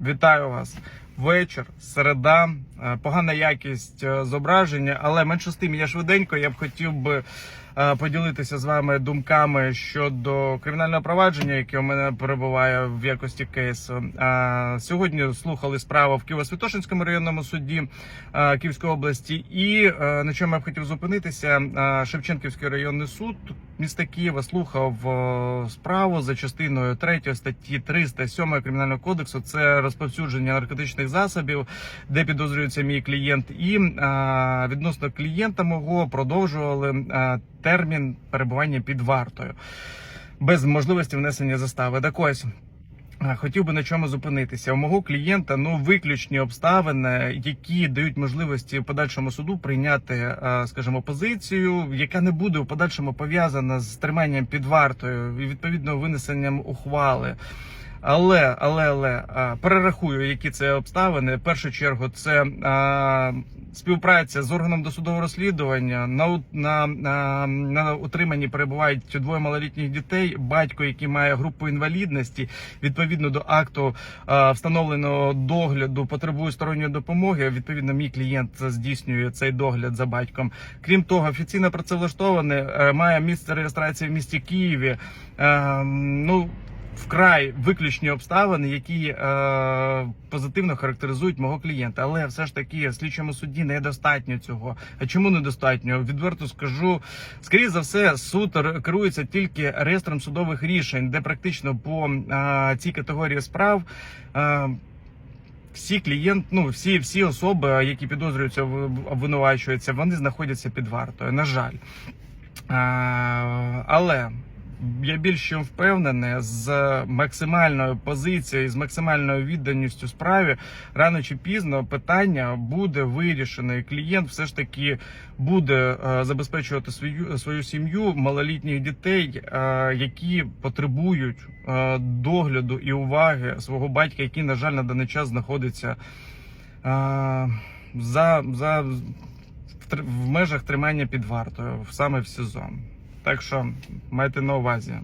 Вітаю вас. Вечір, середа, е, погана якість е, зображення, але менше з тим, я швиденько. Я б хотів би е, поділитися з вами думками щодо кримінального провадження, яке у мене перебуває в якості кейсу. Сьогодні слухали справу в Києво-Святошинському районному суді Київської області, і на чому я б хотів зупинитися, Шевченківський районний суд міста Києва слухав справу за частиною 3 статті 307 кримінального кодексу. Це розповсюдження наркотичних засобів, де підозрюється мій клієнт, і е, відносно клієнта мого продовжували е, термін перебування під вартою без можливості внесення застави. Так ось. е, Хотів би на чому зупинитися. У мого клієнта ну виключні обставини, які дають можливості подальшому суду прийняти, скажімо, позицію, яка не буде в подальшому пов'язана з триманням під вартою і відповідно винесенням ухвали. Але, але, але перерахую, які це обставини. В першу чергу, це а, співпраця з органом досудового розслідування. На, на, на, на утриманні перебувають двоє малолітніх дітей. Батько, який має групу інвалідності, відповідно до акту а, встановленого догляду, потребує сторонньої допомоги. Відповідно, мій клієнт здійснює цей догляд за батьком. Крім того, офіційно працевлаштований е, має місце реєстрації в місті Києві. Е, ну вкрай виключні обставини, які е, позитивно характеризують мого клієнта. Але все ж таки слідчому суді недостатньо цього. А чому недостатньо? Відверто скажу. Скоріше за все, суд керується тільки реєстром судових рішень, де практично по е, цій категорії справ. Е, всі клієнт, ну всі, всі особи, які підозрюються, обвинувачуються, вони знаходяться під вартою. На жаль. А, але я більш чим впевнений, з максимальною позицією, з максимальною відданістю справі, рано чи пізно питання буде вирішено. Клієнт все ж таки буде е, забезпечувати свою свою сім'ю малолітніх дітей, е, які потребують е, догляду і уваги свого батька, який, на жаль, на даний час знаходиться за, за в межах тримання під вартою, саме в СІЗО. Так що майте на увазі.